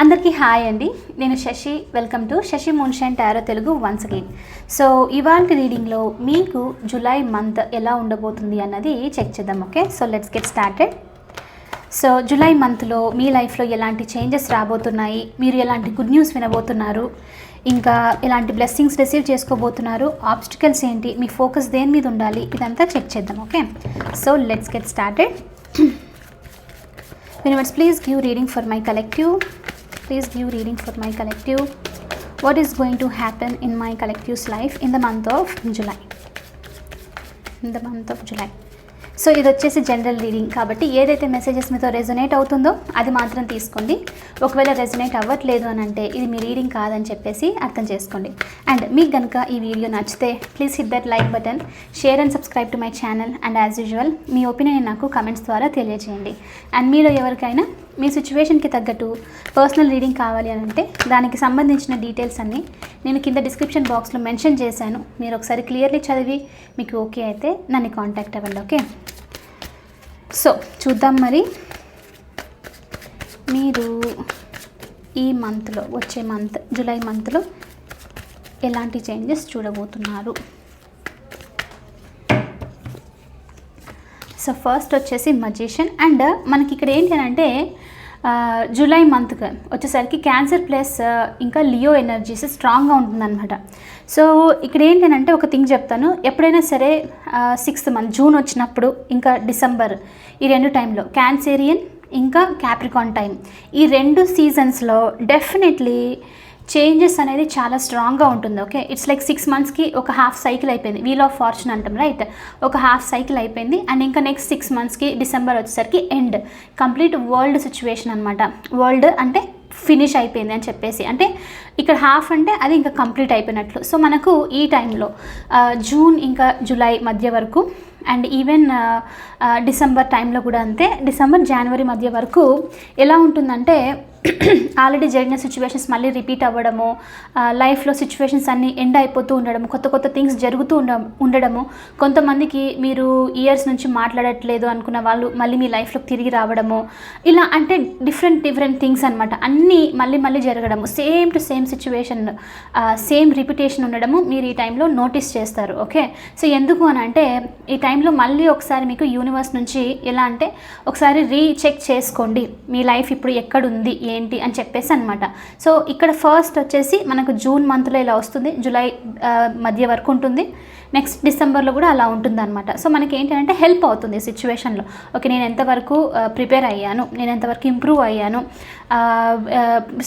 అందరికీ హాయ్ అండి. నేను Shashi. Welcome to Shashi మున్షన్ tarot Telugu once again so ఇవాళ రీడింగ్లో మీకు జూలై మంత్ ఎలా ఉండబోతుంది అన్నది చెక్ చేద్దాం okay so let's get started so July మంత్లో మీ లైఫ్లో ఎలాంటి చేంజెస్ రాబోతున్నాయి? మీరు ఎలాంటి గుడ్ న్యూస్ వినబోతున్నారు? ఇంకా ఎలాంటి బ్లెస్సింగ్స్ రిసీవ్ చేసుకోబోతున్నారు? ఆబ్స్టికల్స్ ఏంటి? మీ ఫోకస్ దేని మీద ఉండాలి? ఇదంతా చెక్ చేద్దాం okay so let's get started universe please give reading for my collective Please give reading for my collective. What is going to happen in my collective's life in the month of July? In the month of July so ఇది వచ్చేసి general reading కాబట్టి ఏదైతే messages మీతో resonate అవుతుందో అది మాత్రం తీసుకోండి. ఒకవేళ రెజొనేట్ అవ్వట్లేదు అని అంటే ఇది మీ రీడింగ్ కాదని చెప్పేసి అర్థం చేసుకోండి. అండ్ మీకు కనుక ఈ వీడియో నచ్చితే please hit that like button share and subscribe to my channel and as usual me opinion నాకు కమెంట్స్ ద్వారా తెలియజేయండి. అండ్ మీలో ఎవరికైనా మీ సిచ్యువేషన్కి తగ్గట్టు పర్సనల్ రీడింగ్ కావాలి అని అంటే దానికి సంబంధించిన డీటెయిల్స్ అన్నీ నేను కింద డిస్క్రిప్షన్ బాక్స్లో మెన్షన్ చేశాను. మీరు ఒకసారి క్లియర్లీ చదివి మీకు ఓకే అయితే నన్ను కాంటాక్ట్ అవ్వండి ఓకే? సో చూద్దాం మరి. మీరు ఈ మంత్లో వచ్చే మంత్ జూలై మంత్లో ఎలాంటి చేంజెస్ చూడబోతున్నారు? సో ఫస్ట్ వచ్చేసి మజిషియన్ అండ్ uh, మనకి ఇక్కడ ఏంటి అని అంటే uh, జూలై మంత్కి వచ్చేసరికి క్యాన్సర్ ప్లస్ uh, ఇంకా లియో ఎనర్జీస్ స్ట్రాంగ్గా ఉంటుందన్నమాట. సో ఇక్కడ ఏంటి అని అంటే ఒక థింగ్ చెప్తాను. ఎప్పుడైనా సరే సిక్స్త్ మంత్ జూన్ వచ్చినప్పుడు ఇంకా డిసెంబర్ ఈ రెండు టైంలో క్యాన్సేరియన్ ఇంకా క్యాప్రికాన్ టైం ఈ రెండు సీజన్స్లో డెఫినెట్లీ చేంజెస్ అనేది చాలా స్ట్రాంగ్గా ఉంటుంది ఓకే? ఇట్స్ లైక్ సిక్స్ మంత్స్కి ఒక హాఫ్ సైకిల్ అయిపోయింది. వీల్ ఆఫ్ ఫార్చ్యూన్ అంటాం రైట్ ఒక హాఫ్ సైకిల్ అయిపోయింది. అండ్ ఇంకా నెక్స్ట్ సిక్స్ మంత్స్కి డిసెంబర్ వచ్చేసరికి ఎండ్ కంప్లీట్ వరల్డ్ సిచ్యువేషన్ అనమాట వరల్డ్ అంటే ఫినిష్ అయిపోయింది అని చెప్పేసి. అంటే ఇక్కడ హాఫ్ అంటే అది ఇంకా కంప్లీట్ అయిపోయినట్లు. సో మనకు ఈ టైంలో జూన్ ఇంకా జూలై మధ్య వరకు అండ్ ఈవెన్ డిసెంబర్ టైంలో కూడా అంతే. డిసెంబర్ జనవరి మధ్య వరకు ఎలా ఉంటుందంటే ఆల్రెడీ జరిగిన సిచ్యువేషన్స్ మళ్ళీ రిపీట్ అవ్వడము లైఫ్లో సిచ్యువేషన్స్ అన్నీ ఎండ్ అయిపోతూ ఉండడము కొత్త కొత్త థింగ్స్ జరుగుతూ ఉండ ఉండడము. కొంతమందికి మీరు ఇయర్స్ నుంచి మాట్లాడట్లేదు అనుకున్న వాళ్ళు మళ్ళీ మీ లైఫ్లోకి తిరిగి రావడము. ఇలా అంటే డిఫరెంట్ డిఫరెంట్ థింగ్స్ అనమాట అన్నీ మళ్ళీ మళ్ళీ జరగడము. Same to same situation same repetition ఉండడము మీరు ఈ టైంలో నోటీస్ చేస్తారు. ఓకే సో ఎందుకు అని అంటే ఈ టైంలో మళ్ళీ ఒకసారి మీకు యూనివర్స్ నుంచి ఎలా అంటే ఒకసారి రీచెక్ చేసుకోండి. మీ లైఫ్ ఇప్పుడు ఎక్కడుంది? ఏంటి అని చెప్పేసి అనమాట సో ఇక్కడ ఫస్ట్ వచ్చేసి మనకు జూన్ మంత్లో ఇలా వస్తుంది. జూలై మధ్య వరకు ఉంటుంది. నెక్స్ట్ డిసెంబర్లో కూడా అలా ఉంటుంది అనమాట సో మనకి ఏంటంటే హెల్ప్ అవుతుంది సిచ్యువేషన్లో ఓకే నేను ఎంతవరకు ప్రిపేర్ అయ్యాను? నేను ఎంతవరకు ఇంప్రూవ్ అయ్యాను?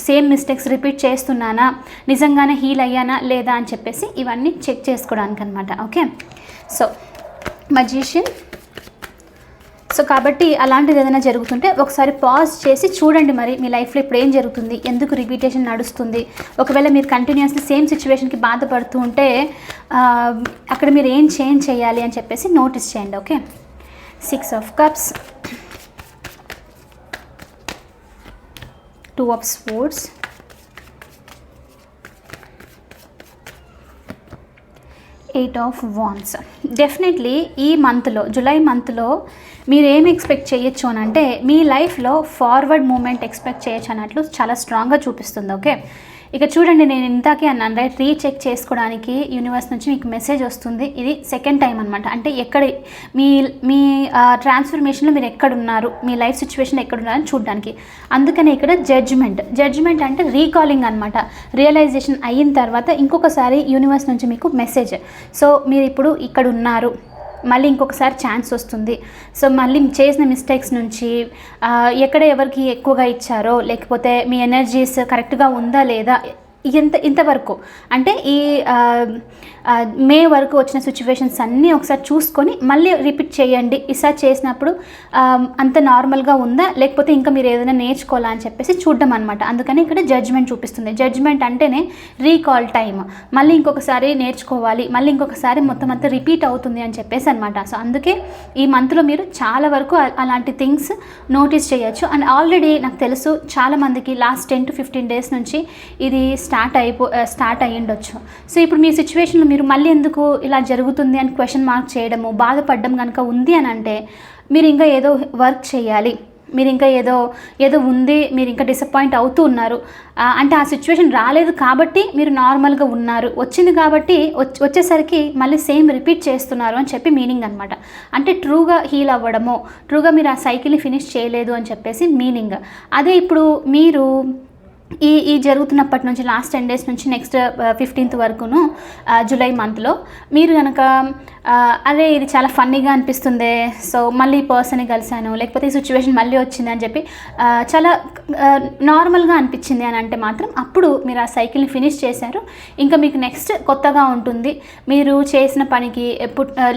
సేమ్ మిస్టేక్స్ రిపీట్ చేస్తున్నానా? నిజంగానే హీల్ అయ్యానా? లేదా? అని చెప్పేసి ఇవన్నీ చెక్ చేసుకోవడానికి అనమాట ఓకే? సో మజీషియన్ సో కాబట్టి అలాంటిది ఏదైనా జరుగుతుంటే ఒకసారి పాజ్ చేసి చూడండి మరి మీ లైఫ్లో ఇప్పుడు ఏం జరుగుతుంది ఎందుకు రిపీటేషన్ నడుస్తుంది. ఒకవేళ మీరు కంటిన్యూస్లీ సేమ్ సిచ్యువేషన్కి బాధపడుతూ ఉంటే అక్కడ మీరు ఏం చేంజ్ చేయాలి అని చెప్పేసి నోటీస్ చేయండి okay six of cups two of swords eight of wands definitely ఈ మంత్లో జూలై మంత్లో మీరు ఏం ఎక్స్పెక్ట్ చేయొచ్చు అని అంటే మీ లైఫ్లో ఫార్వర్డ్ మూమెంట్ ఎక్స్పెక్ట్ చేయొచ్చు అన్నట్లు చాలా స్ట్రాంగ్గా చూపిస్తుంది ఓకే ఇక చూడండి నేను ఇంతకీ అన్నాను రైట్ రీచెక్ చేసుకోవడానికి యూనివర్స్ నుంచి మీకు మెసేజ్ వస్తుంది. ఇది సెకండ్ టైం అనమాట అంటే ఎక్కడ మీ మీ ట్రాన్స్ఫర్మేషన్లో మీరు ఎక్కడున్నారు? మీ లైఫ్ సిచ్యువేషన్ ఎక్కడున్నారని చూడడానికి. అందుకనే ఇక్కడ జడ్జ్మెంట్ జడ్జ్మెంట్ అంటే రీకాలింగ్ అనమాట రియలైజేషన్ అయిన తర్వాత ఇంకొకసారి యూనివర్స్ నుంచి మీకు మెసేజ్ సో మీరు ఇప్పుడు ఇక్కడ ఉన్నారు. మళ్ళీ ఇంకొకసారి ఛాన్స్ వస్తుంది. సో మళ్ళీ చేసిన మిస్టేక్స్ నుంచి ఎక్కడ ఎవరికి ఎక్కువగా ఇచ్చారో లేకపోతే మీ ఎనర్జీస్ కరెక్ట్గా ఉందా లేదా ఇంత ఇంతవరకు అంటే ఈ మే వరకు వచ్చిన సిచ్యువేషన్స్ అన్నీ ఒకసారి చూసుకొని మళ్ళీ రిపీట్ చేయండి. ఈసారి చేసినప్పుడు అంత నార్మల్గా ఉందా? లేకపోతే ఇంకా మీరు ఏదైనా నేర్చుకోవాలా అని చెప్పేసి చూడడం అనమాట అందుకని ఇక్కడ జడ్జ్మెంట్ చూపిస్తుంది. జడ్జ్మెంట్ అంటేనే రీకాల్ టైం మళ్ళీ ఇంకొకసారి నేర్చుకోవాలి. మళ్ళీ ఇంకొకసారి మొత్తం అంతా రిపీట్ అవుతుంది అని చెప్పేసి అనమాట సో అందుకే ఈ మంత్లో మీరు చాలా వరకు అలాంటి థింగ్స్ నోటీస్ చేయొచ్చు. అండ్ ఆల్రెడీ నాకు తెలుసు చాలామందికి last ten to fifteen days నుంచి ఇది స్టార్ట్ స్టార్ట్ అయిపో స్టార్ట్ అయ్యిండొచ్చు. సో ఇప్పుడు మీ సిచ్యువేషన్లో మీరు మళ్ళీ ఎందుకు ఇలా జరుగుతుంది అని క్వశ్చన్ మార్క్ చేయడము బాధపడడం కనుక ఉంది అని అంటే మీరు ఇంకా ఏదో వర్క్ చేయాలి. మీరు ఇంకా ఏదో ఏదో ఉంది మీరు ఇంకా డిసప్పాయింట్ అవుతూ ఉన్నారు. అంటే ఆ సిచ్యువేషన్ రాలేదు కాబట్టి మీరు నార్మల్గా ఉన్నారు. వచ్చింది కాబట్టి వచ్చి వచ్చేసరికి మళ్ళీ సేమ్ రిపీట్ చేస్తున్నారు అని చెప్పి మీనింగ్ అనమాట అంటే ట్రూగా హీల్ అవ్వడము ట్రూగా మీరు ఆ సైకిల్ని ఫినిష్ చేయలేదు అని చెప్పేసి మీనింగ్ అదే ఇప్పుడు మీరు ఈ ఈ జరుగుతున్నప్పటి నుంచి లాస్ట్ టెన్ డేస్ నుంచి నెక్స్ట్ ఫిఫ్టీన్త్ uh, వరకును uh, జూలై మంత్లో మీరు కనుక uh, అరే ఇది చాలా ఫన్నీగా అనిపిస్తుంది సో మళ్ళీ ఈ పర్సన్ని కలిశాను లేకపోతే ఈ సిచ్యువేషన్ మళ్ళీ వచ్చింది అని చెప్పి చాలా నార్మల్గా అనిపించింది అని అంటే మాత్రం అప్పుడు మీరు ఆ సైకిల్ని ఫినిష్ చేశారు. ఇంకా మీకు నెక్స్ట్ కొత్తగా ఉంటుంది. మీరు చేసిన పనికి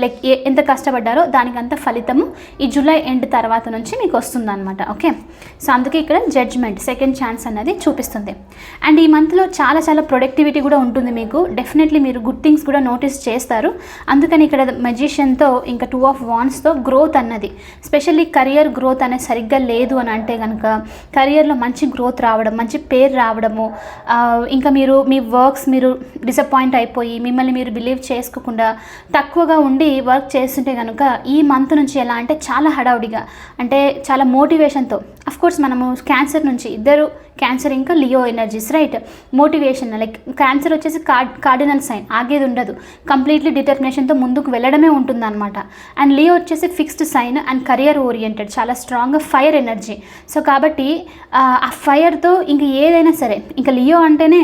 లైక్ ఎంత కష్టపడ్డారో దానికంత ఫలితము ఈ జూలై ఎండ్ తర్వాత నుంచి మీకు వస్తుంది అనమాట ఓకే సో అందుకే ఇక్కడ జడ్జ్మెంట్ సెకండ్ ఛాన్స్ అనేది చూపిస్తుంది. అండ్ ఈ మంత్లో చాలా చాలా ప్రొడక్టివిటీ కూడా ఉంటుంది మీకు. డెఫినెట్లీ మీరు గుడ్ థింగ్స్ కూడా నోటీస్ చేస్తారు. అందుకని ఇక్కడ మెజిషియన్తో ఇంకా టూ ఆఫ్ వాన్స్తో గ్రోత్ అన్నది. స్పెషల్లీ కరియర్ గ్రోత్ అనేది సరిగ్గా లేదు అని అంటే కనుక కరియర్లో మంచి గ్రోత్ రావడం మంచి పేరు రావడము ఇంకా మీరు మీ వర్క్స్ మీరు డిసప్పాయింట్ అయిపోయి మిమ్మల్ని మీరు బిలీవ్ చేసుకోకుండా తక్కువగా ఉండి వర్క్ చేస్తుంటే కనుక ఈ మంత్ నుంచి ఎలా అంటే చాలా హడావుడిగా అంటే చాలా మోటివేషన్తో అఫ్ కోర్స్ మనము క్యాన్సర్ నుంచి ఇద్దరు క్యాన్సర్ ఇంకా Leo energies right motivation like Cancer వచ్చేసి కార్డ్ కార్డినల్ సైన్ ఆగేది ఉండదు. కంప్లీట్లీ డిటర్మినేషన్తో ముందుకు వెళ్ళడమే ఉంటుందన్నమాట. అండ్ లియో వచ్చేసి fixed sign and career oriented చాలా స్ట్రాంగ్గా ఫైర్ ఎనర్జీ సో కాబట్టి ఆ, ఆ ఫైర్తో ఇంక ఏదైనా సరే ఇంకా లియో అంటేనే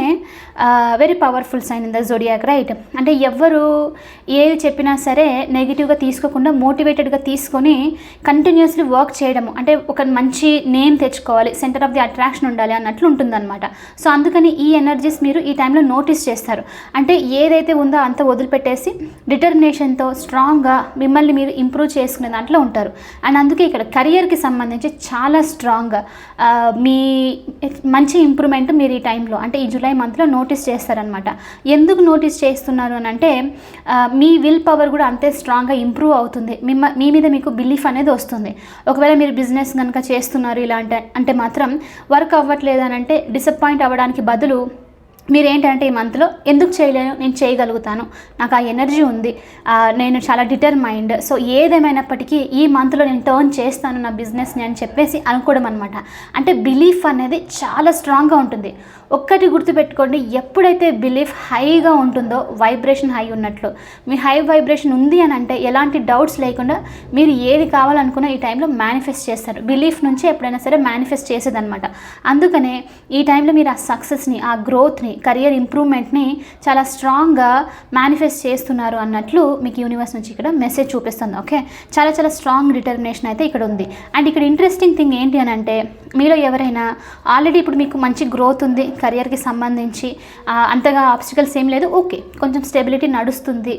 very powerful sign in the zodiac right అంటే ఎవ్వరు ఏది చెప్పినా సరే నెగిటివ్గా తీసుకోకుండా మోటివేటెడ్గా తీసుకొని కంటిన్యూస్లీ వర్క్ చేయడము. అంటే ఒక మంచి నేమ్ తెచ్చుకోవాలి సెంటర్ ఆఫ్ ది అట్రాక్షన్ ఉండాలి అన్నట్లు ఉంటుందన్నమాట. సో అందుకని ఈ ఎనర్జీస్ మీరు ఈ టైంలో నోటీస్ చేస్తారు. అంటే ఏదైతే ఉందో అంత వదిలిపెట్టేసి డిటర్మినేషన్తో స్ట్రాంగ్గా మిమ్మల్ని మీరు ఇంప్రూవ్ చేసుకునే దాంట్లో ఉంటారు. అండ్ అందుకే ఇక్కడ కెరియర్కి సంబంధించి చాలా స్ట్రాంగ్గా మీ మంచి ఇంప్రూవ్మెంట్ మీరు ఈ టైంలో అంటే ఈ జూలై మంత్లో నోటీస్ చేస్తారనమాట ఎందుకు నోటీస్ చేస్తున్నారు అని అంటే మీ విల్ పవర్ కూడా అంతే స్ట్రాంగ్గా ఇంప్రూవ్ అవుతుంది. మిమ్మ మీ మీద మీకు బిలీఫ్ అనేది వస్తుంది. ఒకవేళ మీరు బిజినెస్ కనుక చేస్తున్నారు ఇలా అంటే అంటే మాత్రం వర్క్ అవ్వట్లేదు అని అంటే డిసప్పాయింట్ అవ్వడానికి బదులు మీరేంటంటే ఈ మంత్లో ఎందుకు చేయలేను? నేను చేయగలుగుతాను. నాకు ఆ ఎనర్జీ ఉంది. నేను చాలా డిటర్మైండ్ సో ఏదేమైనప్పటికీ ఈ మంత్లో నేను టర్న్ చేస్తాను నా బిజినెస్ని అని చెప్పేసి అనుకోవడం అనమాట అంటే బిలీఫ్ అనేది చాలా స్ట్రాంగ్గా ఉంటుంది. ఒక్కటి గుర్తుపెట్టుకోండి ఎప్పుడైతే బిలీఫ్ హైగా ఉంటుందో వైబ్రేషన్ హై ఉన్నట్లు. మీ హై వైబ్రేషన్ ఉంది అని అంటే ఎలాంటి డౌట్స్ లేకుండా మీరు ఏది కావాలనుకున్నా ఈ టైంలో మేనిఫెస్ట్ చేస్తారు. బిలీఫ్ నుంచి ఎప్పుడైనా సరే మేనిఫెస్ట్ చేసేదన్నమాట. అందుకనే ఈ టైంలో మీరు ఆ సక్సెస్ని ఆ గ్రోత్ని కెరియర్ ఇంప్రూవ్మెంట్ని చాలా స్ట్రాంగ్గా మేనిఫెస్ట్ చేస్తున్నారు అన్నట్లు మీకు యూనివర్స్ నుంచి ఇక్కడ మెసేజ్ చూపిస్తుంది ఓకే చాలా చాలా స్ట్రాంగ్ డిటర్మినేషన్ అయితే ఇక్కడ ఉంది. అండ్ ఇక్కడ ఇంట్రెస్టింగ్ థింగ్ ఏంటి అని అంటే మీలో ఎవరైనా ఆల్రెడీ ఇప్పుడు మీకు మంచి గ్రోత్ ఉంది కెరియర్కి సంబంధించి అంతగా ఆబ్స్టికల్స్ ఏం లేదు. ఓకే కొంచెం స్టెబిలిటీ నడుస్తుంది.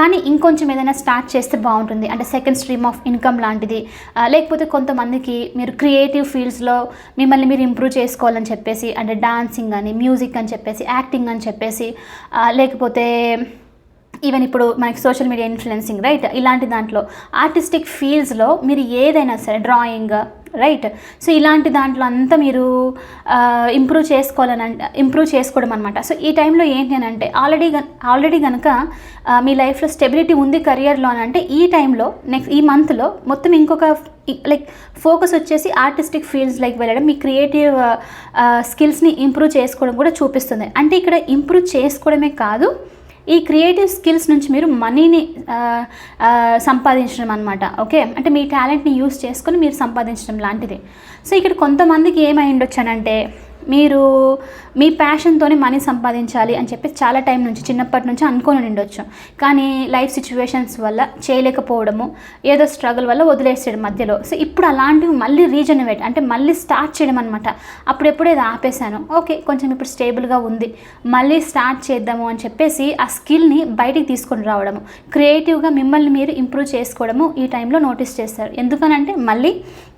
కానీ ఇంకొంచెం ఏదైనా స్టార్ట్ చేస్తే బాగుంటుంది. అంటే సెకండ్ స్ట్రీమ్ ఆఫ్ ఇన్కమ్ లాంటిది. లేకపోతే కొంతమందికి మీరు క్రియేటివ్ ఫీల్డ్స్లో మిమ్మల్ని మీరు ఇంప్రూవ్ చేసుకోవాలని చెప్పేసి అంటే డాన్సింగ్ అని మ్యూజిక్ అని చెప్పేసి యాక్టింగ్ అని చెప్పేసి లేకపోతే ఈవెన్ ఇప్పుడు మనకి సోషల్ మీడియా ఇన్ఫ్లుయెన్సింగ్ రైట్ ఇలాంటి దాంట్లో ఆర్టిస్టిక్ ఫీల్డ్స్లో మీరు ఏదైనా సరే డ్రాయింగ్ రైట్ సో ఇలాంటి దాంట్లో అంతా మీరు ఇంప్రూవ్ చేసుకోవాలని అంటే ఇంప్రూవ్ చేసుకోవడం అనమాట సో ఈ టైంలో ఏంటి అని అంటే ఆల్రెడీ ఆల్రెడీ కనుక మీ లైఫ్లో స్టెబిలిటీ ఉంది కెరియర్లో అని అంటే ఈ టైంలో నెక్స్ట్ ఈ మంత్లో మొత్తం ఇంకొక లైక్ ఫోకస్ వచ్చేసి ఆర్టిస్టిక్ ఫీల్డ్స్ లైక్ వెళ్ళడం మీ క్రియేటివ్ స్కిల్స్ని ఇంప్రూవ్ చేసుకోవడం కూడా చూపిస్తుంది. అంటే ఇక్కడ ఇంప్రూవ్ చేసుకోవడమే కాదు ఈ క్రియేటివ్ స్కిల్స్ నుంచి మీరు మనీని సంపాదించడం అనమాట ఓకే అంటే మీ టాలెంట్ని యూస్ చేసుకొని మీరు సంపాదించడం లాంటిది. సో ఇక్కడ కొంతమందికి ఏమై ఉండొచ్చానంటే మీరు మీ ప్యాషన్తోనే మనీ సంపాదించాలి అని చెప్పి చాలా టైం నుంచి చిన్నప్పటి నుంచి అనుకొని ఉండొచ్చు కానీ లైఫ్ సిచ్యువేషన్స్ వల్ల చేయలేకపోవడము ఏదో స్ట్రగుల్ వల్ల వదిలేసాడు మధ్యలో. సో ఇప్పుడు అలాంటివి మళ్ళీ రీజనరేట్ అంటే మళ్ళీ స్టార్ట్ చేయడం అనమాట అప్పుడు ఎప్పుడో ఇది ఆపేశాను. ఓకే కొంచెం ఇప్పుడు స్టేబుల్గా ఉంది. మళ్ళీ స్టార్ట్ చేద్దాము అని చెప్పేసి ఆ స్కిల్ని బయటికి తీసుకొని రావడము. క్రియేటివ్గా మిమ్మల్ని మీరు ఇంప్రూవ్ చేసుకోవడము ఈ టైంలో నోటీస్ చేస్తారు ఎందుకనంటే మళ్ళీ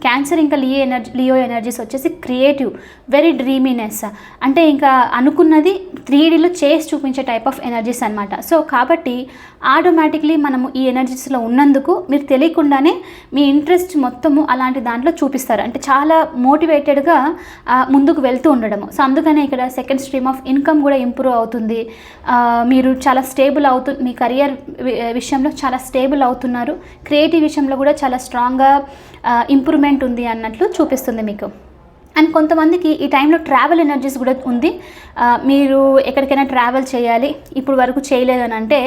క్యాన్సర్ ఇంకా లియో ఎనర్జీ లియో ఎనర్జీస్ వచ్చేసి క్రియేటివ్ వెరీ డ్రీమ్ డ్రీమీనెస్ అంటే ఇంకా అనుకున్నది త్రీ డీలో చేసి చూపించే టైప్ ఆఫ్ ఎనర్జీస్ అనమాట సో కాబట్టి ఆటోమేటిక్లీ మనము ఈ ఎనర్జీస్లో ఉన్నందుకు మీరు తెలియకుండానే మీ ఇంట్రెస్ట్ మొత్తము అలాంటి దాంట్లో చూపిస్తారు. అంటే చాలా మోటివేటెడ్గా ముందుకు వెళ్తూ ఉండడము. సో అందుకనే ఇక్కడ సెకండ్ స్ట్రీమ్ ఆఫ్ ఇన్కమ్ కూడా ఇంప్రూవ్ అవుతుంది. మీరు చాలా స్టేబుల్ అవుతు మీ కెరియర్ విషయంలో చాలా స్టేబుల్ అవుతున్నారు. క్రియేటివ్ విషయంలో కూడా చాలా స్ట్రాంగ్గా ఇంప్రూవ్మెంట్ ఉంది అన్నట్లు చూపిస్తుంది మీకు. అండ్ కొంతమందికి ఈ టైంలో ట్రావెల్ ఎనర్జీస్ కూడా ఉంది. మీరు ఎక్కడికైనా ట్రావెల్ చేయాలి ఇప్పుడు వరకు చేయలేదని అంటే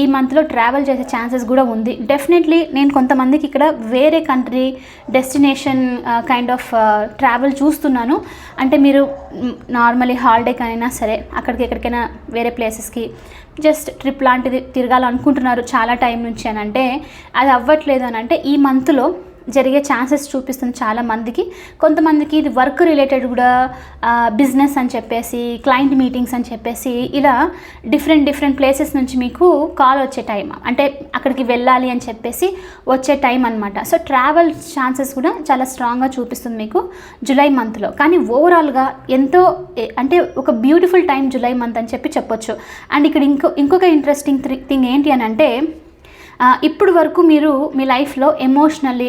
ఈ మంత్లో ట్రావెల్ చేసే ఛాన్సెస్ కూడా ఉంది. డెఫినెట్లీ నేను కొంతమందికి ఇక్కడ వేరే country destination kind of travel చూస్తున్నాను. అంటే మీరు నార్మలీ హాలిడేకైనా సరే అక్కడికి ఎక్కడికైనా వేరే ప్లేసెస్కి జస్ట్ ట్రిప్ లాంటిది తిరగాలనుకుంటున్నారు చాలా టైం నుంచి అని అంటే అది అవ్వట్లేదు అని అంటే ఈ మంత్లో జరిగే ఛాన్సెస్ చూపిస్తుంది చాలా మందికి. కొంతమందికి ఇది వర్క్ రిలేటెడ్ కూడా బిజినెస్ అని చెప్పేసి క్లయింట్ మీటింగ్స్ అని చెప్పేసి ఇలా డిఫరెంట్ డిఫరెంట్ ప్లేసెస్ నుంచి మీకు కాల్ వచ్చే టైం అంటే అక్కడికి వెళ్ళాలి అని చెప్పేసి వచ్చే టైం అనమాట సో ట్రావెల్ ఛాన్సెస్ కూడా చాలా స్ట్రాంగ్గా చూపిస్తుంది మీకు జూలై మంత్లో. కానీ ఓవరాల్గా ఎంతో అంటే ఒక బ్యూటిఫుల్ టైం జూలై మంత్ అని చెప్పి చెప్పొచ్చు. అండ్ ఇక్కడ ఇంకో ఇంకొక ఇంట్రెస్టింగ్ థింగ్ ఏంటి అని అంటే ఇప్పుడు వరకు మీరు మీ లైఫ్లో ఎమోషనల్లీ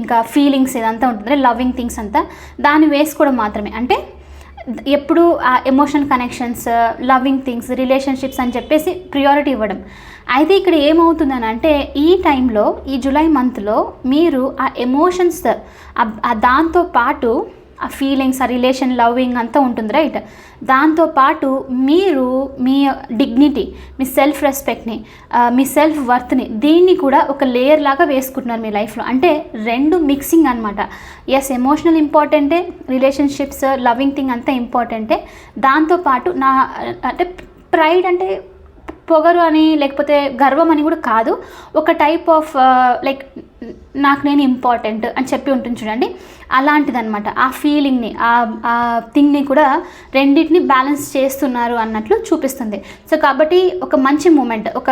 ఇంకా ఫీలింగ్స్ ఇదంతా ఉంటుంది లవింగ్ థింగ్స్ అంతా దాన్ని వేసుకోవడం మాత్రమే. అంటే ఎప్పుడు ఆ emotion connections loving things relationships అని చెప్పేసి ప్రియారిటీ ఇవ్వడం. అయితే ఇక్కడ ఏమవుతుందని అంటే ఈ టైంలో ఈ జూలై మంత్లో మీరు ఆ ఎమోషన్స్ దాంతో పాటు ఆ ఫీలింగ్స్ ఆ రిలేషన్ లవింగ్ అంతా ఉంటుంది రైట్ దాంతోపాటు మీరు మీ డిగ్నిటీ మీ సెల్ఫ్ రెస్పెక్ట్ని మీ సెల్ఫ్ వర్త్ని దీన్ని కూడా ఒక లేయర్ లాగా వేసుకుంటున్నారు మీ లైఫ్లో అంటే రెండు మిక్సింగ్ అనమాట ఎస్ ఎమోషనల్ ఇంపార్టెంటే రిలేషన్షిప్స్ లవింగ్ థింగ్ అంతా ఇంపార్టెంటే దాంతోపాటు నా అంటే ప్రైడ్ అంటే పొగరు అని లేకపోతే గర్వం అని కూడా కాదు. ఒక టైప్ ఆఫ్ లైక్ నాకు నేను ఇంపార్టెంట్ అని చెప్పి ఉంటుంది చూడండి. అలాంటిదన్నమాట. ఆ ఫీలింగ్ని ఆ ఆ థింగ్ని కూడా రెండింటిని బ్యాలెన్స్ చేస్తున్నారు అన్నట్లు చూపిస్తుంది. సో కాబట్టి ఒక మంచి మూమెంట్ ఒక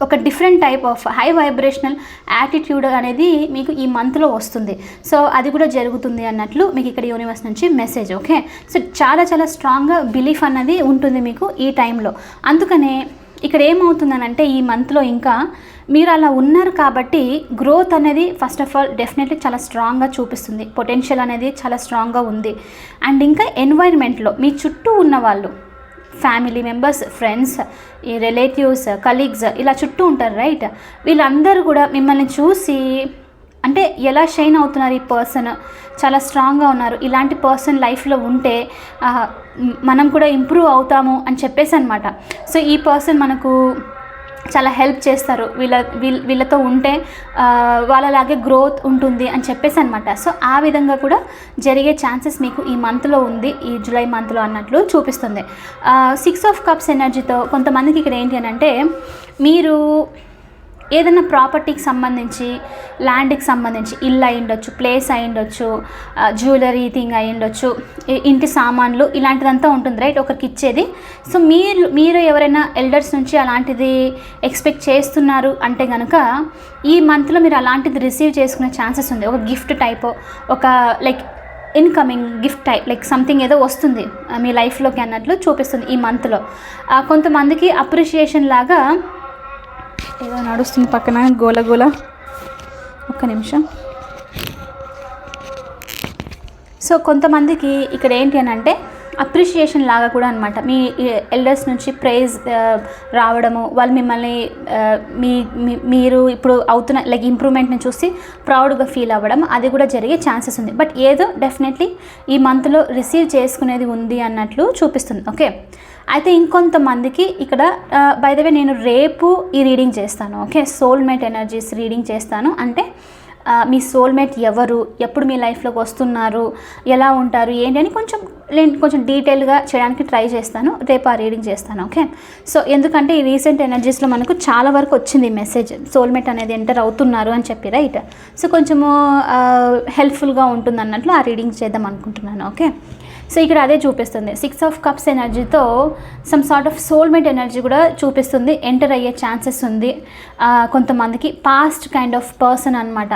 ఒక different type of high vibrational attitude అనేది మీకు ఈ మంత్లో వస్తుంది. సో అది కూడా జరుగుతుంది అన్నట్లు మీకు ఇక్కడ యూనివర్స్ నుంచి మెసేజ్ ఓకే సో చాలా చాలా స్ట్రాంగ్గా బిలీఫ్ అన్నది ఉంటుంది మీకు ఈ టైంలో అందుకనే ఇక్కడ ఏమవుతుందనంటే ఈ మంత్లో ఇంకా మీరు అలా ఉన్నారు కాబట్టి గ్రోత్ అనేది ఫస్ట్ ఆఫ్ ఆల్ డెఫినెట్లీ చాలా స్ట్రాంగ్గా చూపిస్తుంది. పొటెన్షియల్ అనేది చాలా స్ట్రాంగ్గా ఉంది. అండ్ ఇంకా ఎన్వైర్న్మెంట్లో మీ చుట్టూ ఉన్న వాళ్ళు ఫ్యామిలీ మెంబర్స్ ఫ్రెండ్స్ ఈ రిలేటివ్స్ కలీగ్స్ ఇలా చుట్టూ ఉంటారు రైట్? వీళ్ళందరూ కూడా మిమ్మల్ని చూసి అంటే ఎలా షైన్ అవుతున్నారు ఈ పర్సన్? చాలా స్ట్రాంగ్గా ఉన్నారు. ఇలాంటి పర్సన్ లైఫ్లో ఉంటే మనం కూడా ఇంప్రూవ్ అవుతాము అని చెప్పేసి అనమాట సో ఈ పర్సన్ మనకు చాలా హెల్ప్ చేస్తారు. వీళ్ళ వీళ్ళ వీళ్ళతో ఉంటే వాళ్ళలాగే గ్రోత్ ఉంటుంది అని చెప్పేసి అనమాట సో ఆ విధంగా కూడా జరిగే ఛాన్సెస్ మీకు ఈ మంత్లో ఉంది. ఈ జూలై మంత్లో అన్నట్లు చూపిస్తుంది. సిక్స్ ఆఫ్ కప్స్ ఎనర్జీతో కొంతమందికి ఇక్కడ ఏంటి అని అంటే మీరు ఏదైనా ప్రాపర్టీకి సంబంధించి ల్యాండ్కి సంబంధించి ఇల్లు అయి ఉండొచ్చు ప్లేస్ అయి ఉండొచ్చు జ్యువెలరీ థింగ్ అయి ఉండొచ్చు ఇంటి సామాన్లు ఇలాంటిదంతా ఉంటుంది రైట్? ఒకరికి ఇచ్చేది. సో మీరు మీరు ఎవరైనా ఎల్డర్స్ నుంచి అలాంటిది ఎక్స్పెక్ట్ చేస్తున్నారు అంటే కనుక ఈ మంత్లో మీరు అలాంటిది రిసీవ్ చేసుకునే ఛాన్సెస్ ఉంది. ఒక గిఫ్ట్ టైప్ ఒక like incoming gift type like something ఏదో వస్తుంది మీ లైఫ్లోకి అన్నట్లు చూపిస్తుంది ఈ మంత్లో. కొంతమందికి అప్రిషియేషన్ లాగా ఏదో నడుస్తుంది పక్కన గోల గోల. ఒక్క నిమిషం. సో కొంతమందికి ఇక్కడ ఏంటి అని అంటే అప్రిషియేషన్ లాగా కూడా అనమాట మీ ఎల్డర్స్ నుంచి ప్రైజ్ రావడము వాళ్ళు మిమ్మల్ని మీ మీ- మీరు ఇప్పుడు అవుతున్న లైక్ ఇంప్రూవ్మెంట్ని చూసి ప్రౌడ్గా ఫీల్ అవ్వడం అది కూడా జరిగే ఛాన్సెస్ ఉంది. బట్ ఏదో డెఫినెట్లీ ఈ మంత్లో రిసీవ్ చేసుకునేది ఉంది అన్నట్లు చూపిస్తుంది. ఓకే అయితే ఇంకొంతమందికి ఇక్కడ బై ద వే నేను రేపు ఈ రీడింగ్ చేస్తాను ఓకే సోల్మేట్ ఎనర్జీస్ రీడింగ్ చేస్తాను. అంటే మీ సోల్మేట్ ఎవరు? ఎప్పుడు మీ లైఫ్లోకి వస్తున్నారు? ఎలా ఉంటారు? ఏంటి అని కొంచెం నేను కొంచెం డీటెయిల్గా చేయడానికి ట్రై చేస్తాను. రేపు ఆ రీడింగ్ చేస్తాను ఓకే సో ఎందుకంటే ఈ రీసెంట్ ఎనర్జీస్లో మనకు చాలా వరకు వచ్చింది ఈ మెసేజ్ సోల్మేట్ అనేది ఎంటర్ అవుతున్నారు అని చెప్పి రైట్ సో కొంచెము హెల్ప్ఫుల్గా ఉంటుంది అన్నట్లు ఆ రీడింగ్ చేద్దాం అనుకుంటున్నాను ఓకే సో ఇక్కడ అదే చూపిస్తుంది. సిక్స్ ఆఫ్ కప్స్ ఎనర్జీతో some sort of soulmate energy కూడా చూపిస్తుంది. ఎంటర్ అయ్యే ఛాన్సెస్ ఉంది. కొంతమందికి పాస్ట్ కైండ్ ఆఫ్ పర్సన్ అనమాట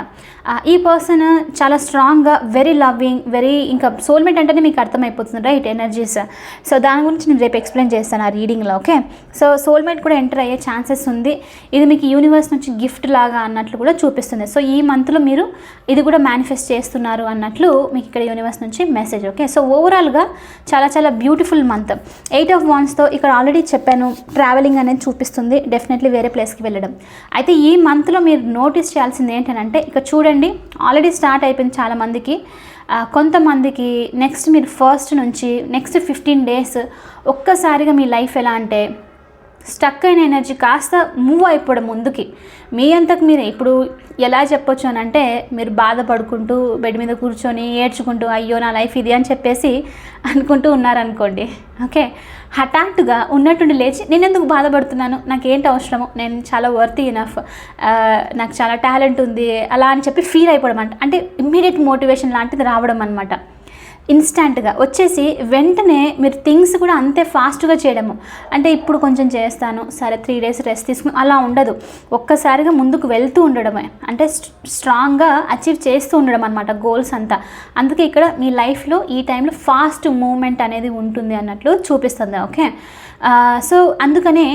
ఈ పర్సన్ చాలా స్ట్రాంగ్గా వెరీ లవ్వింగ్ వెరీ ఇంకా సోల్మేట్ అంటేనే మీకు అర్థమైపోతుంది రైట్ ఎనర్జీస్ సో దాని గురించి నేను రేపు ఎక్స్ప్లెయిన్ చేస్తాను ఆ రీడింగ్లో ఓకే సో సోల్మేట్ కూడా ఎంటర్ అయ్యే ఛాన్సెస్ ఉంది. ఇది మీకు యూనివర్స్ నుంచి గిఫ్ట్ లాగా అన్నట్లు కూడా చూపిస్తుంది. సో ఈ మంత్లో మీరు ఇది కూడా మేనిఫెస్ట్ చేస్తున్నారు అన్నట్లు మీకు ఇక్కడ యూనివర్స్ నుంచి మెసేజ్ ఓకే సో ఓవరాల్గా చాలా చాలా బ్యూటిఫుల్ మంత్ ఎయిట్ ఆఫ్ వాన్స్తో ఇక్కడ ఆల్రెడీ చెప్పాను ట్రావెలింగ్ అనేది చూపిస్తుంది డెఫినెట్లీ వేరే ప్లేస్కి వెళ్ళడం. అయితే ఈ మంత్లో మీరు నోటీస్ చేయాల్సింది ఏంటంటే ఇక్కడ చూడండి ఆల్రెడీ స్టార్ట్ అయిపోయింది చాలామందికి కొంతమందికి నెక్స్ట్ మీరు ఫస్ట్ నుంచి నెక్స్ట్ ఫిఫ్టీన్ డేస్ ఒక్కసారిగా మీ లైఫ్ ఎలా అంటే స్టక్ అయిన ఎనర్జీ కాస్త మూవ్ అయిపోవడం ముందుకి. మీ అంతకు మీరు ఇప్పుడు ఎలా చెప్పొచ్చు అని అంటే మీరు బాధపడుకుంటూ బెడ్ మీద కూర్చొని ఏడ్చుకుంటూ అయ్యో నా లైఫ్ ఇది అని చెప్పేసి అనుకుంటూ ఉన్నారనుకోండి. ఓకే? హఠాత్తుగా ఉన్నట్టుండి లేచి నేను ఎందుకు బాధపడుతున్నాను? నాకేంటి అవసరము? నేను చాలా వర్తీ ఇనఫ్ నాకు చాలా టాలెంట్ ఉంది. అలా అని చెప్పి ఫీల్ అయిపోవడం అంట అంటే ఇమ్మీడియట్ మోటివేషన్ లాంటిది రావడం అనమాట ఇన్స్టాంట్గా వచ్చేసి వెంటనే మీరు థింగ్స్ కూడా అంతే ఫాస్ట్గా చేయడము. అంటే ఇప్పుడు కొంచెం చేస్తాను సరే త్రీ డేస్ రెస్ట్ తీసుకుని అలా ఉండదు. ఒక్కసారిగా ముందుకు వెళ్తూ ఉండడమే. అంటే స్ట్రాంగ్గా అచీవ్ చేస్తూ ఉండడం అనమాట గోల్స్ అంతా. అందుకే ఇక్కడ మీ లైఫ్లో ఈ టైంలో ఫాస్ట్ మూమెంట్ అనేది ఉంటుంది అన్నట్లు చూపిస్తుంది ఓకే? సో అందుకనే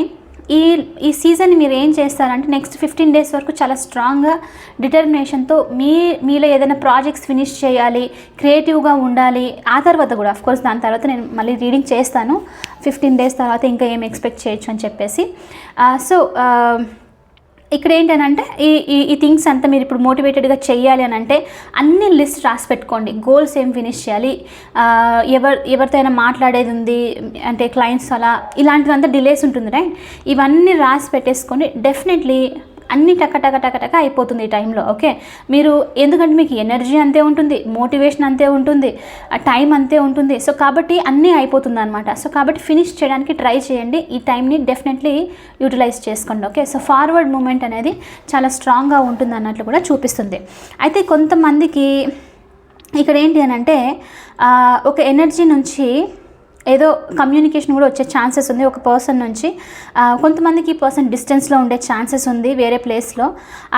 ఈ ఈ సీజన్ మీరు ఏం చేస్తారంటే నెక్స్ట్ ఫిఫ్టీన్ డేస్ వరకు చాలా స్ట్రాంగ్గా డిటర్మినేషన్తో మీ మీలో ఏదైనా ప్రాజెక్ట్స్ ఫినిష్ చేయాలి క్రియేటివ్గా ఉండాలి. ఆ తర్వాత కూడా అఫ్కోర్స్ దాని తర్వాత నేను మళ్ళీ రీడింగ్ చేస్తాను. ఫిఫ్టీన్ డేస్ తర్వాత ఇంకా ఏం ఎక్స్పెక్ట్ చేయొచ్చు అని చెప్పేసి. సో ఇక్కడ ఏంటంటే ఈ ఈ ఈ థింగ్స్ అంతా మీరు ఇప్పుడు మోటివేటెడ్గా చేయాలి అని అంటే అన్ని లిస్ట్ రాసి పెట్టుకోండి. గోల్స్ ఏం ఫినిష్ చేయాలి? ఎవరు ఎవరితో అయినా మాట్లాడేది ఉంది అంటే క్లయింట్స్ అలా ఇలాంటిదంతా డిలేస్ ఉంటుంది రైట్? ఇవన్నీ రాసి పెట్టేసుకొని డెఫినెట్లీ అన్ని టక టక టక టక అయిపోతుంది ఈ టైంలో ఓకే మీరు ఎందుకంటే మీకు ఎనర్జీ అంతే ఉంటుంది మోటివేషన్ అంతే ఉంటుంది టైం అంతే ఉంటుంది. సో కాబట్టి అన్నీ అయిపోతుంది అనమాట సో కాబట్టి ఫినిష్ చేయడానికి ట్రై చేయండి. ఈ టైంని డెఫినెట్లీ యూటిలైజ్ చేసుకోండి ఓకే సో ఫార్వర్డ్ మూమెంట్ అనేది చాలా స్ట్రాంగ్గా ఉంటుంది అన్నట్లు కూడా చూపిస్తుంది. అయితే కొంతమందికి ఇక్కడ ఏంటి అని అంటే ఒక ఎనర్జీ నుంచి ఏదో కమ్యూనికేషన్ కూడా వచ్చే ఛాన్సెస్ ఉంది ఒక పర్సన్ నుంచి. కొంతమందికి ఈ పర్సన్ డిస్టెన్స్లో ఉండే ఛాన్సెస్ ఉంది వేరే ప్లేస్లో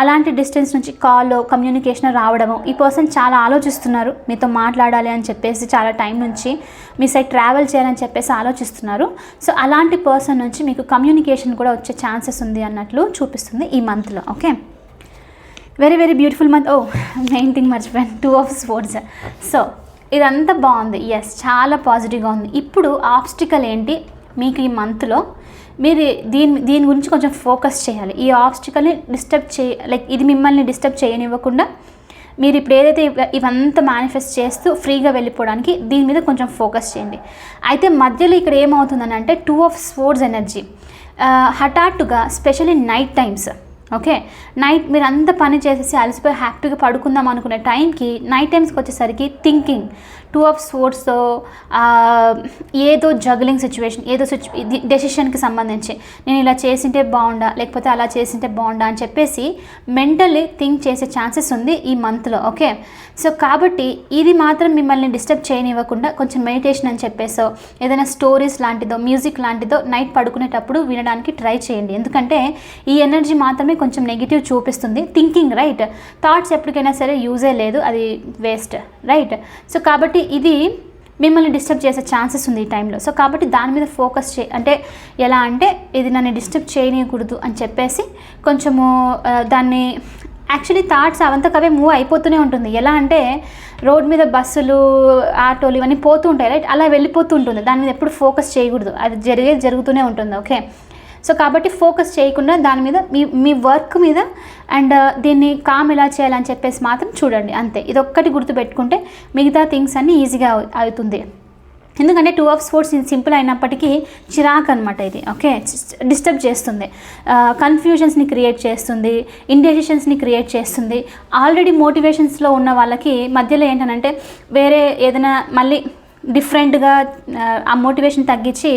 అలాంటి డిస్టెన్స్ నుంచి కాల్ కమ్యూనికేషన్ రావడము ఈ పర్సన్ చాలా ఆలోచిస్తున్నారు. మీతో మాట్లాడాలి అని చెప్పేసి చాలా టైం నుంచి మీ సైడ్ ట్రావెల్ చేయాలని చెప్పేసి ఆలోచిస్తున్నారు. సో అలాంటి పర్సన్ నుంచి మీకు కమ్యూనికేషన్ కూడా వచ్చే ఛాన్సెస్ ఉంది అన్నట్లు చూపిస్తుంది ఈ మంత్లో okay very very beautiful month ఓ మెయిన్ థింగ్ మర్చిపోయాను. టూ ఆఫ్ స్పోర్ట్స్ సో ఇదంతా బాగుంది. ఎస్ చాలా పాజిటివ్గా ఉంది. ఇప్పుడు ఆబ్స్టికల్ ఏంటి? మీకు ఈ మంత్లో మీరు దీని దీని గురించి కొంచెం ఫోకస్ చేయాలి. ఈ ఆబ్స్టికల్ని డిస్టర్బ్ చేయ లైక్ ఇది మిమ్మల్ని డిస్టర్బ్ చేయనివ్వకుండా మీరు ఇప్పుడు ఏదైతే ఇవంతా మేనిఫెస్ట్ చేస్తూ ఫ్రీగా వెళ్ళిపోవడానికి దీని మీద కొంచెం ఫోకస్ చేయండి. అయితే మధ్యలో ఇక్కడ ఏమవుతుందని అంటే టూ ఆఫ్ స్పోర్ట్స్ ఎనర్జీ హఠాత్తుగా specially night times okay? Night మీరు అంత పని చేసేసి అలసిపోయి హ్యాపీగా పడుకుందాం అనుకునే టైంకి నైట్ టైమ్స్కి వచ్చేసరికి థింకింగ్. టూ ఆఫ్ స్పోర్ట్స్తో ఏదో జగ్లింగ్ సిచ్యువేషన్ ఏదో సిచ్యు డెసిషన్కి సంబంధించి. నేను ఇలా చేసింటే బాగుండా లేకపోతే అలా చేసింటే బాగుండా అని చెప్పేసి మెంటల్లీ థింక్ చేసే ఛాన్సెస్ ఉంది ఈ మంత్లో ఓకే సో కాబట్టి ఇది మాత్రం మిమ్మల్ని డిస్టర్బ్ చేయనివ్వకుండా కొంచెం మెడిటేషన్ అని చెప్పేసో ఏదైనా స్టోరీస్ లాంటిదో మ్యూజిక్ లాంటిదో నైట్ పడుకునేటప్పుడు వినడానికి ట్రై చేయండి. ఎందుకంటే ఈ ఎనర్జీ మాత్రమే కొంచెం నెగిటివ్ చూపిస్తుంది. థింకింగ్ రైట్ థాట్స్ ఎప్పటికైనా సరే యూజే లేదు అది వేస్ట్ రైట్ సో కాబట్టి ఇది మిమ్మల్ని డిస్టర్బ్ చేసే ఛాన్సెస్ ఉంది ఈ టైంలో. సో కాబట్టి దాని మీద ఫోకస్ చే అంటే ఎలా అంటే ఇది నన్ను డిస్టర్బ్ చేయనీయకూడదు అని చెప్పేసి కొంచెము దాన్ని యాక్చువల్లీ థాట్స్ అవంతకవే మూవ్ అయిపోతూనే ఉంటుంది. ఎలా అంటే రోడ్ మీద బస్సులు ఆటోలు ఇవన్నీ పోతూ ఉంటాయి రైట్? అలా వెళ్ళిపోతూ ఉంటుంది. దాని మీద ఎప్పుడు ఫోకస్ చేయకూడదు. అది జరిగేది జరుగుతూనే ఉంటుంది ఓకే? సో కాబట్టి ఫోకస్ చేయకుండా దాని మీద మీ మీ వర్క్ మీద అండ్ uh, దీన్ని కామ్ ఎలా చేయాలని చెప్పేసి మాత్రం చూడండి. అంతే. ఇది ఒక్కటి గుర్తుపెట్టుకుంటే మిగతా థింగ్స్ అన్నీ ఈజీగా అవుతుంది. ఎందుకంటే టూ ఆఫ్ స్పోర్ట్స్ సింపుల్ అయినప్పటికీ చిరాక్ అనమాట ఇది. ఓకే? డిస్టర్బ్ చేస్తుంది. Uh, కన్ఫ్యూజన్స్ని క్రియేట్ చేస్తుంది. ఇండెసిషన్స్ని క్రియేట్ చేస్తుంది. ఆల్రెడీ మోటివేషన్స్లో ఉన్న వాళ్ళకి మధ్యలో ఏంటనంటే వేరే ఏదైనా మళ్ళీ డిఫరెంట్గా ఆ మోటివేషన్ తగ్గించి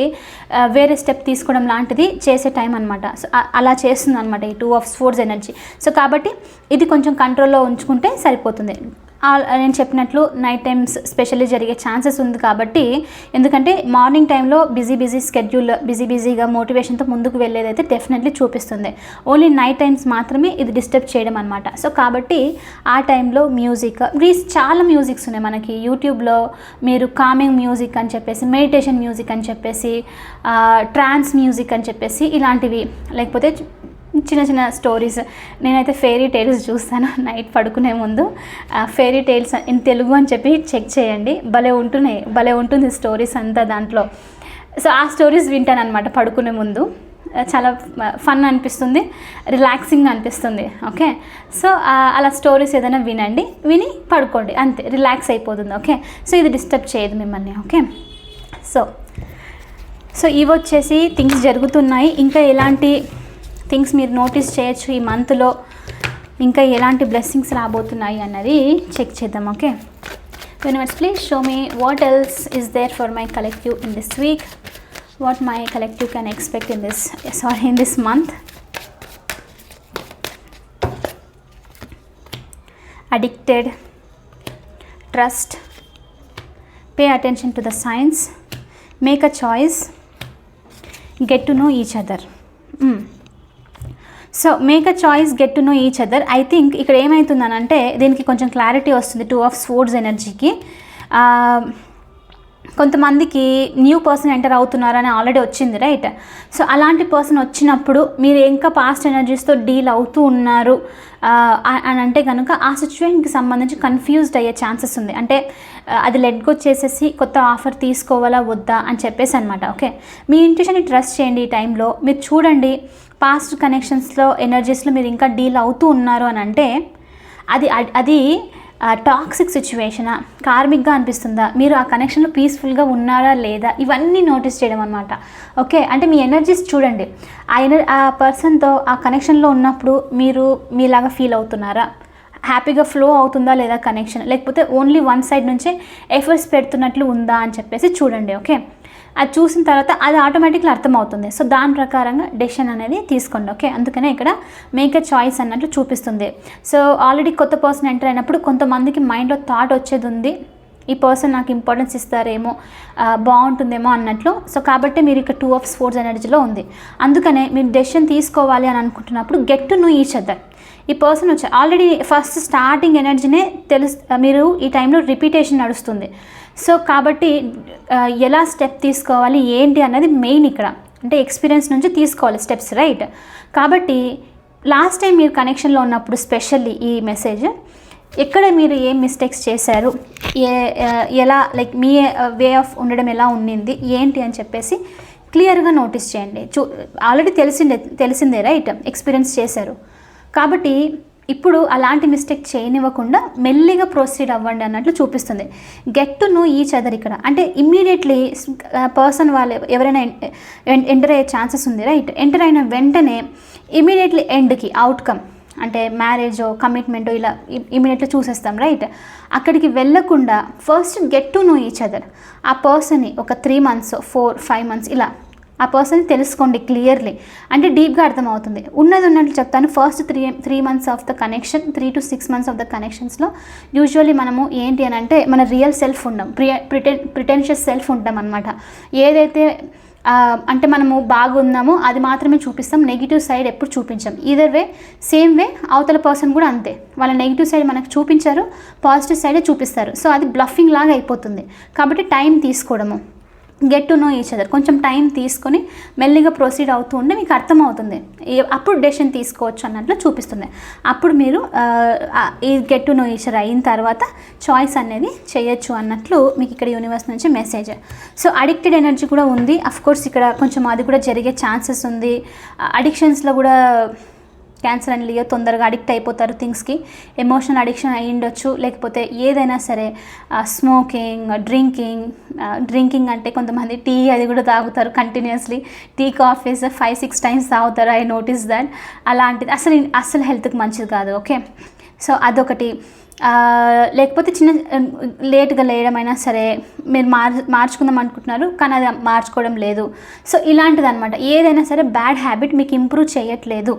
వేరే స్టెప్ తీసుకోవడం లాంటిది చేసే టైం అనమాట సో అలా చేస్తుంది అనమాట ఈ two of swords energy. So కాబట్టి ఇది కొంచెం కంట్రోల్లో ఉంచుకుంటే సరిపోతుంది. నేను చెప్పినట్లు నైట్ టైమ్స్ స్పెషల్లీ జరిగే ఛాన్సెస్ ఉంది కాబట్టి ఎందుకంటే మార్నింగ్ టైంలో బిజీ బిజీ స్కెడ్యూల్ బిజీ బిజీగా మోటివేషన్తో ముందుకు వెళ్ళేదైతే డెఫినెట్లీ చూపిస్తుంది. ఓన్లీ నైట్ టైమ్స్ మాత్రమే ఇది డిస్టర్బ్ చేయడం అనమాట సో కాబట్టి ఆ టైంలో మ్యూజిక్ రీస్ చాలా మ్యూజిక్స్ ఉన్నాయి మనకి. యూట్యూబ్లో మీరు కామింగ్ మ్యూజిక్ అని చెప్పేసి మెడిటేషన్ మ్యూజిక్ అని చెప్పేసి ట్రాన్స్ మ్యూజిక్ అని చెప్పేసి ఇలాంటివి. లేకపోతే చిన్న చిన్న స్టోరీస్ నేనైతే ఫెయిరీ టైల్స్ చూస్తాను. నైట్ పడుకునే ముందు. ఫెయిరీ టైల్స్ ఇన్ తెలుగు అని చెప్పి చెక్ చేయండి. భలే ఉంటున్నాయి. భలే ఉంటుంది స్టోరీస్ అంతా దాంట్లో. సో ఆ స్టోరీస్ వింటాను అనమాట పడుకునే ముందు. చాలా ఫన్ అనిపిస్తుంది. రిలాక్సింగ్ అనిపిస్తుంది. ఓకే? సో అలా స్టోరీస్ ఏదైనా వినండి. విని పడుకోండి. అంతే. రిలాక్స్ అయిపోతుంది. ఓకే? సో ఇది డిస్టర్బ్ చేయదు మిమ్మల్ని. ఓకే? సో సో ఇవి వచ్చేసి థింగ్స్ జరుగుతున్నాయి. ఇంకా ఎలాంటి థింగ్స్ మీరు నోటీస్ చేయొచ్చు ఈ మంత్లో. ఇంకా ఎలాంటి బ్లెస్సింగ్స్ రాబోతున్నాయి అన్నది చెక్ చేద్దాం okay? Universe please show me what else is there for my collective in this week what my collective can expect in this sorry in this month addicted trust pay attention to the signs make a choice get to know each other so make a choice get to know each other I think ఇక్కడ ఏమవుతుందనంటే దీనికి కొంచెం clarity వస్తుంది two of swords ఎనర్జీకి కొంతమందికి new person enter అవుతున్నారని already వచ్చింది right so అలాంటి పర్సన్ వచ్చినప్పుడు మీరు ఇంకా పాస్ట్ ఎనర్జీస్తో డీల్ అవుతూ ఉన్నారు. అని అంటే కనుక ఆ సిచ్యువేషన్కి సంబంధించి కన్ఫ్యూజ్డ్ అయ్యే ఛాన్సెస్ ఉంది. అంటే అది లెట్ గో చేసేసి కొత్త ఆఫర్ తీసుకోవాలా వద్దా అని చెప్పేసి అనమాట ఓకే మీ ఇంట్యూషన్ని ట్రస్ట్ చేయండి ఈ టైంలో మీరు చూడండి పాస్ట్ కనెక్షన్స్లో ఎనర్జీస్లో మీరు ఇంకా డీల్ అవుతూ ఉన్నారు అని అంటే అది అది టాక్సిక్ సిచ్యువేషనా కార్మిక్గా అనిపిస్తుందా? మీరు ఆ కనెక్షన్లో పీస్ఫుల్గా ఉన్నారా లేదా? ఇవన్నీ నోటీస్ చేయడం అనమాట ఓకే అంటే మీ ఎనర్జీస్ చూడండి. ఆ ఎనర్ ఆ పర్సన్తో ఆ కనెక్షన్లో ఉన్నప్పుడు మీరు మీలాగా ఫీల్ అవుతున్నారా? హ్యాపీగా ఫ్లో అవుతుందా లేదా కనెక్షన్ లేకపోతే ఓన్లీ వన్ సైడ్ నుంచే ఎఫర్ట్స్ పెడుతున్నట్లు ఉందా అని చెప్పేసి చూడండి. ఓకే అది చూసిన తర్వాత అది ఆటోమేటిక్గా అర్థమవుతుంది. సో దాని ప్రకారంగా డెసిషన్ అనేది తీసుకోండి ఓకే అందుకనే ఇక్కడ మేక్ ఎ చాయిస్ అన్నట్లు చూపిస్తుంది. సో ఆల్రెడీ కొత్త పర్సన్ ఎంటర్ అయినప్పుడు కొంతమందికి మైండ్లో థాట్ వచ్చేది ఉంది. ఈ పర్సన్ నాకు ఇంపార్టెన్స్ ఇస్తారేమో బాగుంటుందేమో అన్నట్లు. సో కాబట్టి మీరు ఇక్కడ టూ ఆఫ్ స్పోర్ట్స్ ఎనర్జీలో ఉంది. అందుకనే మీరు డెసిషన్ తీసుకోవాలి అని అనుకుంటున్నప్పుడు get to know each other ఈ పర్సన్ వచ్చి ఆల్రెడీ ఫస్ట్ స్టార్టింగ్ ఎనర్జీనే తెలుసు మీరు ఈ టైంలో రిపీటేషన్ నడుస్తుంది. సో కాబట్టి ఎలా స్టెప్ తీసుకోవాలి ఏంటి అన్నది మెయిన్ ఇక్కడ. అంటే ఎక్స్పీరియన్స్ నుంచి తీసుకోవాలి స్టెప్స్ రైట్ కాబట్టి లాస్ట్ టైం మీరు కనెక్షన్లో ఉన్నప్పుడు స్పెషల్లీ ఈ మెసేజ్ ఎక్కడ మీరు ఏం మిస్టేక్స్ చేశారు ఏ ఎలా లైక్ మీ వే ఆఫ్ ఉండడం ఎలా ఉండింది ఏంటి అని చెప్పేసి క్లియర్గా నోటీస్ చేయండి. చూ ఆల్రెడీ తెలిసిందే తెలిసిందే రైట్ ఎక్స్పీరియన్స్ చేశారు. కాబట్టి ఇప్పుడు అలాంటి మిస్టేక్ చేయనివ్వకుండా మెల్లిగా ప్రొసీడ్ అవ్వండి అన్నట్లు చూపిస్తుంది. Get to know each other ఇక్కడ. అంటే ఇమ్మీడియట్లీ పర్సన్ వాళ్ళు ఎవరైనా ఎంటర్ అయ్యే ఛాన్సెస్ ఉంది రైట్ ఎంటర్ అయిన వెంటనే ఇమీడియట్లీ ఎండ్కి అవుట్కమ్ అంటే మ్యారేజ్ కమిట్మెంట్ ఇలా ఇమీడియట్లీ చూసేస్తాం రైట్ అక్కడికి వెళ్ళకుండా first get to know each other ఆ పర్సన్ని ఒక three months four five months ఇలా ఆ పర్సన్ తెలుసుకోండి క్లియర్లీ అంటే డీప్గా అర్థమవుతుంది. ఉన్నది ఉన్నట్లు చెప్తాను. First three three months of the connection three to six months of the కనెక్షన్స్లో usually మనము ఏంటి అని అంటే మన రియల్ సెల్ఫ్ ఉండం. ప్రియ ప్రిటెన్ ప్రిటెన్షియస్ సెల్ఫ్ ఉంటాం అనమాట ఏదైతే అంటే మనము బాగున్నామో అది మాత్రమే చూపిస్తాం. నెగిటివ్ సైడ్ ఎప్పుడు చూపించాం. ఈదర్ వే సేమ్ వే అవతల పర్సన్ కూడా అంతే. వాళ్ళ నెగిటివ్ సైడ్ మనకు చూపించారు పాజిటివ్ సైడే చూపిస్తారు. సో అది బ్లఫింగ్ లాగా అయిపోతుంది. కాబట్టి టైం తీసుకోవడము. Get to know each other కొంచెం టైం తీసుకొని మెల్లిగా ప్రొసీడ్ అవుతూ ఉంటే మీకు అర్థమవుతుంది. అప్పుడు డెసిషన్ తీసుకోవచ్చు అన్నట్లు చూపిస్తుంది. అప్పుడు మీరు ఈ get to know each other అయిన తర్వాత చాయిస్ అనేది చేయొచ్చు అన్నట్లు మీకు ఇక్కడ యూనివర్స్ నుంచి మెసేజ్ సో అడిక్టెడ్ ఎనర్జీ కూడా ఉంది. అఫ్కోర్స్ ఇక్కడ కొంచెం అది కూడా జరిగే ఛాన్సెస్ ఉంది. అడిక్షన్స్లో కూడా క్యాన్సర్ అని లియో తొందరగా అడిక్ట్ అయిపోతారు థింగ్స్కి. ఎమోషనల్ అడిక్షన్ అయి ఉండొచ్చు లేకపోతే ఏదైనా సరే స్మోకింగ్ డ్రింకింగ్ డ్రింకింగ్ అంటే కొంతమంది టీ అది కూడా తాగుతారు continuously tea coffees five six times తాగుతారు ఐ నోటీస్ దాట్ అలాంటిది అసలు అసలు హెల్త్కి మంచిది కాదు ఓకే? సో అదొకటి. లేకపోతే చిన్న లేట్గా లేయడమైనా సరే మీరు మార్ మార్చుకుందాం అనుకుంటున్నారు కానీ అది మార్చుకోవడం లేదు. సో ఇలాంటిది అనమాట ఏదైనా సరే బ్యాడ్ హ్యాబిట్ మీకు ఇంప్రూవ్ చేయట్లేదు.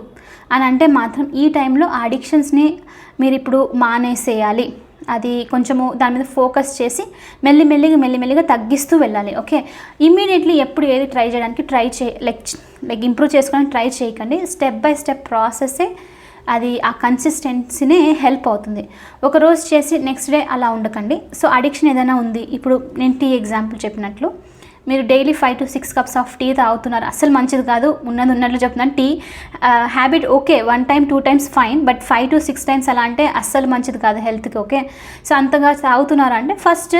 అని అంటే మాత్రం ఈ టైంలో ఆ అడిక్షన్స్ని మీరు ఇప్పుడు మానేసేయాలి. అది కొంచెము దాని మీద ఫోకస్ చేసి మెల్లి మెల్లిగా మెల్లిమెల్లిగా తగ్గిస్తూ వెళ్ళాలి. ఓకే? ఇమ్మీడియట్లీ ఎప్పుడు ఏది ట్రై చేయడానికి ట్రై చే లైక్ లైక్ ఇంప్రూవ్ చేసుకోవడానికి ట్రై చేయకండి. స్టెప్ బై స్టెప్ ప్రాసెస్సే అది ఆ కన్సిస్టెన్సీనే హెల్ప్ అవుతుంది. ఒక రోజు చేసి నెక్స్ట్ డే అలా ఉండకండి. సో అడిక్షన్ ఏదైనా ఉంది. ఇప్పుడు నేను టీ ఎగ్జాంపుల్ చెప్పినట్లు. మీరు daily five to six cups of tea తాగుతున్నారు. అసలు మంచిది కాదు. ఉన్నది ఉన్నట్లు చెప్తున్నాను. Tea habit okay one time two times fine but five to six times అలా అంటే అస్సలు మంచిది కాదు హెల్త్కి ఓకే సో అంతగా తాగుతున్నారంటే ఫస్ట్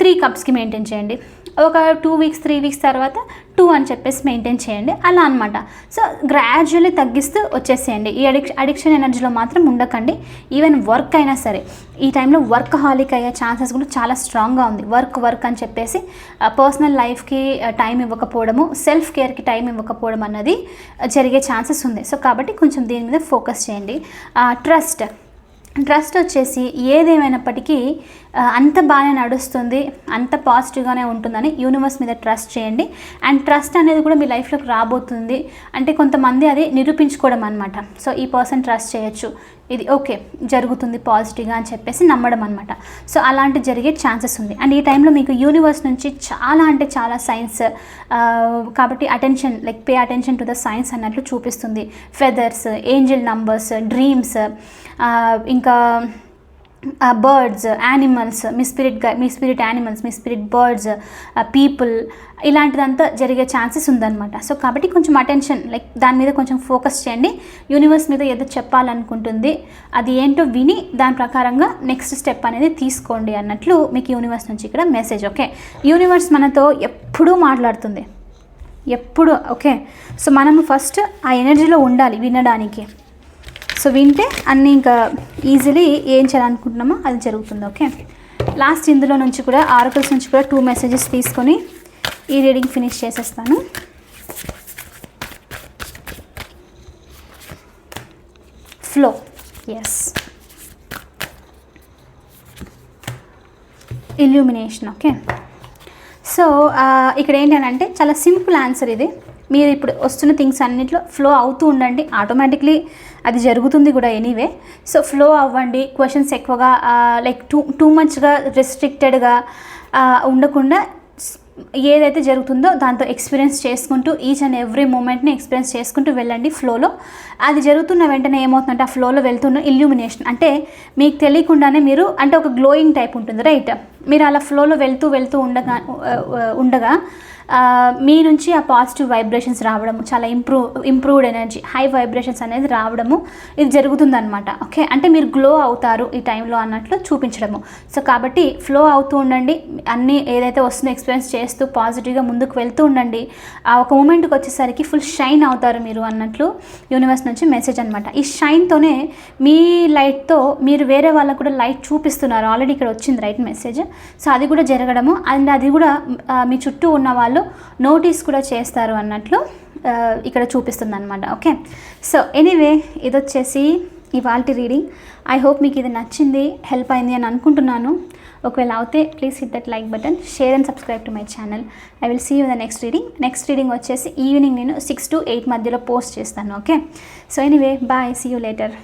త్రీ కప్స్కి మెయింటైన్ చేయండి. ఒక టూ వీక్స్ త్రీ వీక్స్ తర్వాత టూ అని చెప్పేసి మెయింటైన్ చేయండి. అలా అనమాట సో గ్రాడ్యువల్లీ తగ్గిస్తూ వచ్చేసేయండి. ఈ అడిక్ అడిక్షన్ ఎనర్జీలో మాత్రం ఉండకండి. ఈవెన్ వర్క్ అయినా సరే. ఈ టైంలో వర్క్ హాలిక్ అయ్యే ఛాన్సెస్ కూడా చాలా స్ట్రాంగ్గా ఉంది. వర్క్ వర్క్ అని చెప్పేసి పర్సనల్ లైఫ్కి టైం ఇవ్వకపోవడము సెల్ఫ్ కేర్కి టైం ఇవ్వకపోవడం అన్నది జరిగే ఛాన్సెస్ ఉంది. సో కాబట్టి కొంచెం దీని మీద ఫోకస్ చేయండి. ట్రస్ట్ ట్రస్ట్ వచ్చేసి ఏదేమైనప్పటికీ అంత బాగానే నడుస్తుంది అంత పాజిటివ్గానే ఉంటుందని యూనివర్స్ మీద ట్రస్ట్ చేయండి. అండ్ ట్రస్ట్ అనేది కూడా మీ లైఫ్లోకి రాబోతుంది. అంటే కొంతమంది అది నిరూపించుకోవడం అనమాట సో ఈ పర్సన్ ట్రస్ట్ చేయొచ్చు. ఇది ఓకే జరుగుతుంది పాజిటివ్గా అని చెప్పేసి నమ్మడం అనమాట సో అలాంటి జరిగే ఛాన్సెస్ ఉంది. అండ్ ఈ టైంలో మీకు యూనివర్స్ నుంచి చాలా అంటే చాలా సైన్స్ కాబట్టి attention like pay attention to the signs అన్నట్లు చూపిస్తుంది. ఫెదర్స్ ఏంజల్ నంబర్స్ డ్రీమ్స్ ఇంకా బర్డ్స్ యానిమల్స్ మీ స్పిరిట్ మీ స్పిరిట్ యానిమల్స్ మీ స్పిరిట్ బర్డ్స్ పీపుల్ ఇలాంటిదంతా జరిగే ఛాన్సెస్ ఉందన్నమాట. సో కాబట్టి కొంచెం అటెన్షన్ లైక్ దాని మీద కొంచెం ఫోకస్ చేయండి. యూనివర్స్ మీద ఏదో చెప్పాలనుకుంటుంది అది ఏంటో విని దాని ప్రకారంగా నెక్స్ట్ స్టెప్ అనేది తీసుకోండి అన్నట్లు మీకు యూనివర్స్ నుంచి ఇక్కడ మెసేజ్ ఓకే యూనివర్స్ మనతో ఎప్పుడూ మాట్లాడుతుంది. ఎప్పుడు ఓకే సో మనము ఫస్ట్ ఆ ఎనర్జీలో ఉండాలి వినడానికి. సో వింటే అన్నీ ఇంకా ఈజీలీ ఏం చేయాలనుకుంటున్నామో అది జరుగుతుంది ఓకే లాస్ట్ ఇందులో నుంచి కూడా ఆర్కల్స్ నుంచి కూడా టూ మెసేజెస్ తీసుకొని ఈ రీడింగ్ ఫినిష్ చేసేస్తాను. Flow is illumination okay so ఇక్కడ ఏంటంటే చాలా సింపుల్ ఆన్సర్ ఇది. మీరు ఇప్పుడు వస్తున్న థింగ్స్ అన్నింటిలో ఫ్లో అవుతూ ఉండండి. ఆటోమేటిక్లీ అది జరుగుతుంది కూడా ఎనీవే సో ఫ్లో అవ్వండి. క్వశ్చన్స్ ఎక్కువగా లైక్ టూ టూ మచ్గా రెస్ట్రిక్టెడ్గా ఉండకుండా ఏదైతే జరుగుతుందో దాంతో ఎక్స్పీరియన్స్ చేసుకుంటూ ఈచ్ అండ్ ఎవ్రీ మూమెంట్ని ఎక్స్పీరియన్స్ చేసుకుంటూ వెళ్ళండి ఫ్లోలో అది జరుగుతున్న వెంటనే ఏమవుతుందంటే ఆ ఫ్లోలో వెళ్తున్న ఇల్యూమినేషన్ అంటే మీకు తెలియకుండానే మీరు అంటే ఒక గ్లోయింగ్ టైప్ ఉంటుంది రైట్ మీరు అలా ఫ్లోలో వెళ్తూ వెళ్తూ ఉండగా ఉండగా మీ నుంచి ఆ పాజిటివ్ వైబ్రేషన్స్ రావడము చాలా improve improved energy high vibrations అనేది రావడము ఇది జరుగుతుందనమాట ఓకే? అంటే మీరు గ్లో అవుతారు ఈ టైంలో అన్నట్లు చూపించడము. సో కాబట్టి ఫ్లో అవుతూ ఉండండి అన్నీ ఏదైతే వస్తుందో ఎక్స్పీరియన్స్ చేస్తూ పాజిటివ్గా ముందుకు వెళ్తూ ఉండండి. ఆ ఒక మూమెంట్కి వచ్చేసరికి ఫుల్ షైన్ అవుతారు మీరు అన్నట్లు యూనివర్స్ నుంచి మెసేజ్ అనమాట ఈ షైన్తోనే మీ లైట్తో మీరు వేరే వాళ్ళకు కూడా లైట్ చూపిస్తున్నారు. ఆల్రెడీ ఇక్కడ వచ్చింది రైట్ మెసేజ్ సో అది కూడా జరగడము అండ్ అది కూడా మీ చుట్టూ ఉన్న వాళ్ళు నోటీస్ కూడా చేస్తారు అన్నట్లు ఇక్కడ చూపిస్తుంది అనమాట ఓకే? సో ఎనీవే ఇది వచ్చేసి ఇవాళ రీడింగ్. ఐ హోప్ మీకు ఇది నచ్చింది హెల్ప్ అయింది అని అనుకుంటున్నాను. ఒకవేళ అవుతే please hit that like button share and subscribe to my channel. I will see you the next reading. Next reading వచ్చేసి ఈవినింగ్ నేను సిక్స్ టు ఎయిట్ మధ్యలో పోస్ట్ చేస్తాను. Okay? So anyway bye see you later.